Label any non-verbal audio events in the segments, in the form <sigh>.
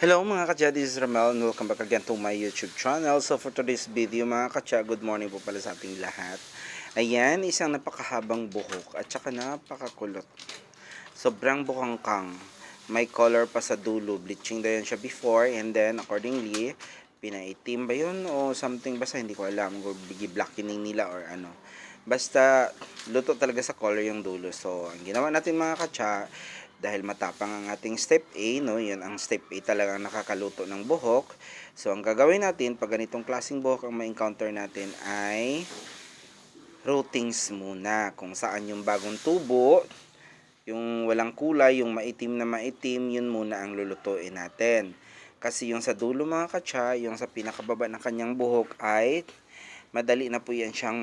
Hello mga katya, this is Ramel and welcome back again to my YouTube channel. So for today's video mga katya, good morning po pala sa ating lahat. Ayan, isang napakahabang buhok at saka napakakulot. Sobrang bukangkang. May color pa sa dulo. Bleaching na yan siya before and then accordingly, pinaitim ba yun o something basta hindi ko alam. Kung bigi blackening nila or ano. Basta luto talaga sa color yung dulo. So ang ginawa natin mga katya, dahil matapang ang ating step A, no? Yan ang step A talagang nakakaluto ng buhok. So, ang gagawin natin, pag ganitong klaseng buhok ang ma-encounter natin ay routings muna. Kung saan yung bagong tubo, yung walang kulay, yung maitim na maitim, yun muna ang lulutuin natin. Kasi yung sa dulo mga katsa, yung sa pinakababa ng kanyang buhok ay madali na po yan siyang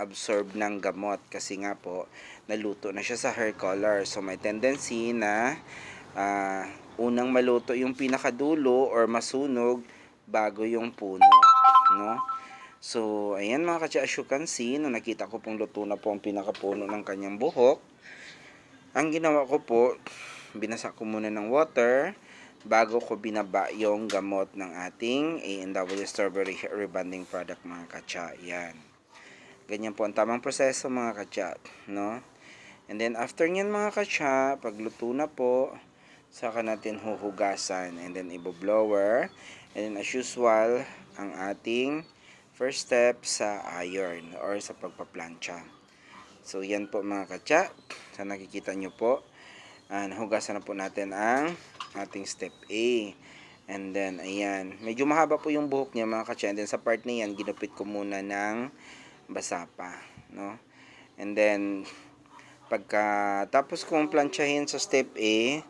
mag-absorb ng gamot. Kasi nga po, naluto na siya sa hair color. So may tendency na ah, unang maluto yung pinakadulo or masunog bago yung puno, no? So, ayan mga katsa, as you can see, nung nakita ko pong luto na po ang pinakapuno ng kanyang buhok, ang ginawa ko po, binasa ko muna ng water bago ko binaba yung gamot ng ating A&W Strawberry Rebonding Product mga katsa. Yan. Ganyan po ang tamang proseso mga katsa, no? And then after nyan mga katsa, pagluto na po, saka natin huhugasan and then ibo-blower. And then as usual, ang ating first step sa iron or sa pagpaplansya. So yan po mga katsa. Sa nakikita nyo po, uh, nahugasan na po natin ang ating step A. And then, ayan. Medyo mahaba po yung buhok niya mga katsa. And then sa part na yan, ginupit ko muna ng basa pa. No? And then, pagka tapos kong plansyahin sa step A,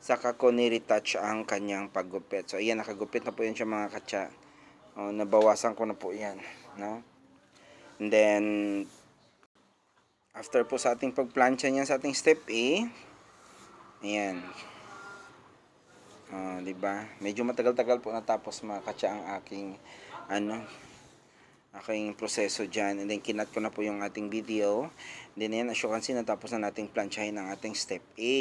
saka ko ni-retouch ang kanyang paggupit. So, ayan, nakagupit na po yan siya mga katsa. O, nabawasan ko na po yan. No? And then, after po sa ating pagplansya niya sa ating step A, ayan. Oh, 'di ba? Medyo matagal-tagal po natapos mga katsa ang aking ano, aking proseso dyan. And then, kinat ko na po yung ating video. Then, yan, as you can see, natapos na nating plansyahin ang ating step A.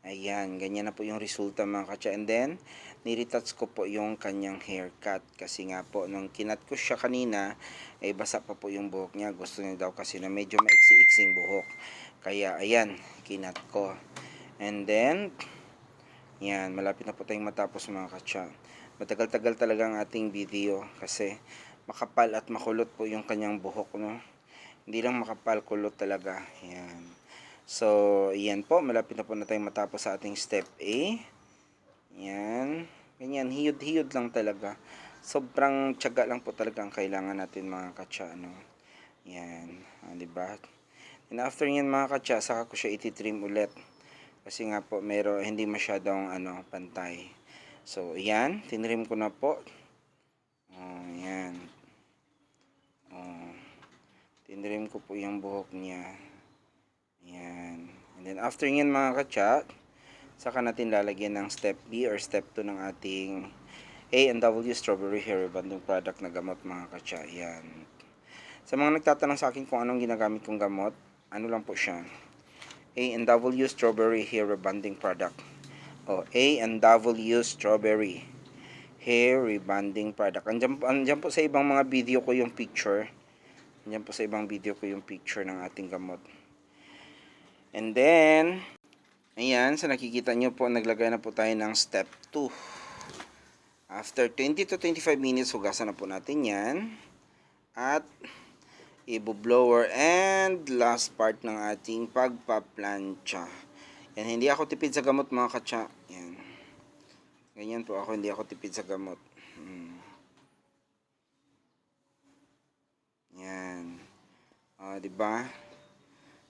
Ayan, ganyan na po yung resulta mga katsa. And then, niretouch ko po yung kanyang haircut. Kasi nga po, nung kinat ko siya kanina, eh, basa pa po yung buhok niya. Gusto niya daw kasi na medyo maiksi-iksing buhok. Kaya, ayan, kinat ko. And then, yan, malapit na po tayong matapos mga katsa. Matagal-tagal talaga ang ating video kasi makapal at makulot po yung kanyang buhok, no? Hindi lang makapal, kulot talaga. Yan. So, yan po. Malapit na po na tayong matapos sa ating step A. Yan. Ganyan, hiyod-hiyod lang talaga. Sobrang tiyaga lang po talaga ang kailangan natin mga katsa, no? Yan. Ah, diba? And after yan mga katsa, saka ko siya ititrim ulit. Kasi nga po, meron, hindi masyadong ano, pantay. So, yan. Tinrim ko na po. Oh, yan. Oh. Tinrim po yung buhok niya. Yan. And then after yan mga kachat, saka natin lalagyan ng step B or step 2 ng ating A&W Strawberry Hair Rebonding Product na gamot mga kachat. Yan. Sa mga nagtatanong sa akin kung anong ginagamit kong gamot, ano lang po siya. A&W Strawberry Hair Rebonding Product. O, A&W Strawberry Hair Rebonding Product. Andyan, andyan po sa ibang mga video ko yung picture. Andyan po sa ibang video ko yung picture ng ating gamot. And then, ayan, sa nakikita nyo po, naglagay na po tayo ng step 2. After 20 to 25 minutes, hugasan na po natin yan. At, ibo-blower and last part ng ating pagpaplansya. Yan, hindi ako tipid sa gamot mga katsa. Yan. Ganyan po ako, hindi ako tipid sa gamot. Hmm. Yan. Ah, 'di ba?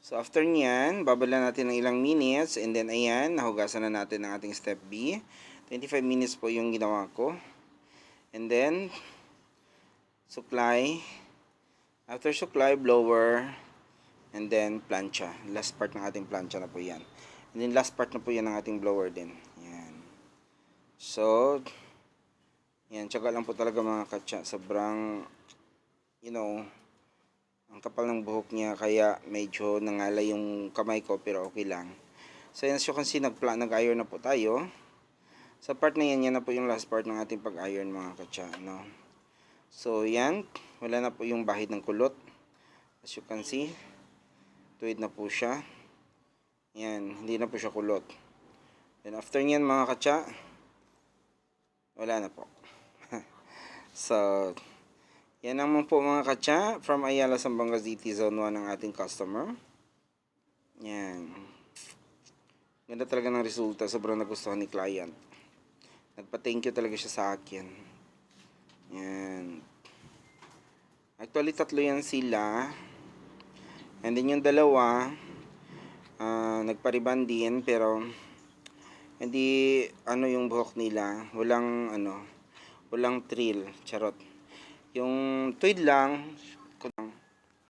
So after niyan, babala natin ng ilang minutes and then ayan, nahugasan na natin ang ating step B. 25 minutes po yung ginawa ko. And then supply After supply, blower, and then plancha. Last part ng ating plancha na po yan. And then last part na po yan ng ating blower din. Yan. So, yan. Tsaga lang po talaga mga katsa. Sobrang, you know, ang kapal ng buhok niya. Kaya medyo nangalay yung kamay ko pero okay lang. So, yan you can see, nag-iron na po tayo. Sa part na yan, yan na po yung last part ng ating pag-iron mga katsa, no? So, yan. Wala na po yung bahid ng kulot. As you can see, tuwid na po siya. Yan, hindi na po siya kulot. Then after nyan mga katsa, wala na po. <laughs> so, yan naman po mga katsa from Ayala, Zamboanga City, Zone 1 ng ating customer. Yan. Ganda talaga ng resulta. Sobrang nagustuhan ni client. Nagpa-thank you talaga siya sa akin. Yan. Actually, tatlo yan sila. And then yung dalawa, ah nagpariban din, pero hindi ano yung buhok nila. Walang ano, walang trill. Charot. Yung tweed lang,